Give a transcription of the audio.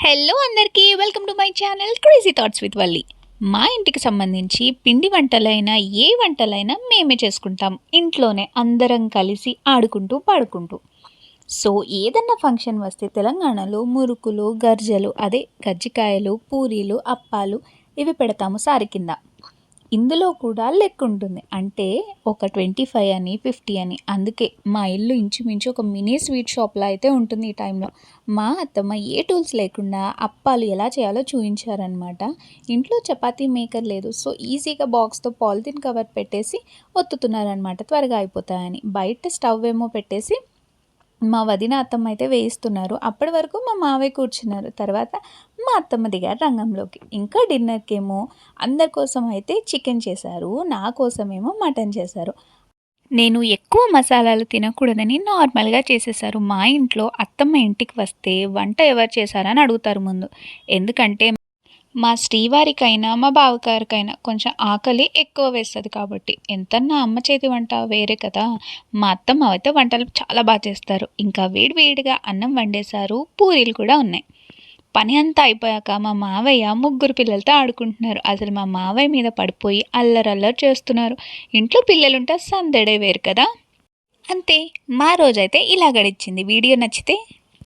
Hello అందరికీ welcome to my channel crazy thoughts with Valli మా ఇంటికి సంబంధించి పిండి వంటలైనా ఏ వంటలైనా మేమే చేసుకుంటాం. ఇంట్లోనే అందరం కలిసి ఆడుకుంటూ పాడుకుంటూ. సో ఏదన్నా ఫంక్షన్ వస్తే తెలంగాణలో మురుకులు గర్జలు అదే గజ్జికాయలు పూరీలు అప్పాలు ఇవి పెడతాము సారి కింద. ఇందులో కూడా లెక్క ఉంటుంది. అంటే ఒక ట్వంటీ ఫైవ్ అని ఫిఫ్టీ అని. అందుకే మా ఇల్లు ఇంచుమించు ఒక మినీ స్వీట్ షాప్లో అయితే ఉంటుంది ఈ టైంలో. మా అత్తమ్మ ఏ టూల్స్ లేకుండా అప్పాలు ఎలా చేయాలో చూపించారనమాట ఇంట్లో చపాతీ మేకర్ లేదు. సో ఈజీగా బాక్స్తో పాలిథిన్ కవర్ పెట్టేసి ఒత్తుతున్నారనమాట త్వరగా అయిపోతాయని. బయట స్టవ్ ఏమో పెట్టేసి మా వదిన అత్తమ్మ అయితే వేయిస్తున్నారు. అప్పటి వరకు మా మావయ్య కూర్చున్నారు. తర్వాత మా అత్తమ్మ దిగారు రంగంలోకి. ఇంకా డిన్నర్కి ఏమో అందరి కోసం అయితే చికెన్ చేశారు. నా కోసమేమో మటన్ చేశారు. నేను ఎక్కువ మసాలాలు తినకూడదని నార్మల్గా చేసేసారు మా ఇంట్లో అత్తమ్మ ఇంటికి వస్తే వంట ఎవరు చేశారని అడుగుతారు ముందు. ఎందుకంటే మా శ్రీవారికైనా మా బావగారికైనా కొంచెం ఆకలి ఎక్కువ వేస్తుంది కాబట్టి ఎంతన్నా అమ్మ చేతి వంట వేరే కదా మా అత్తమ్మ అయితే వంటలు చాలా బాగా చేస్తారు. ఇంకా వేడి వేడిగా అన్నం వండేశారు పూరీలు కూడా ఉన్నాయి. పని అంతా అయిపోయాక మా మావయ్య ముగ్గురు పిల్లలతో ఆడుకుంటున్నారు. అసలు మా మావయ్య మీద పడిపోయి అల్లరల్లరి చేస్తున్నారు. ఇంట్లో పిల్లలుంటే సందడే వేరు కదా. అంతే మా రోజైతే ఇలా గడిచింది. వీడియో నచ్చితే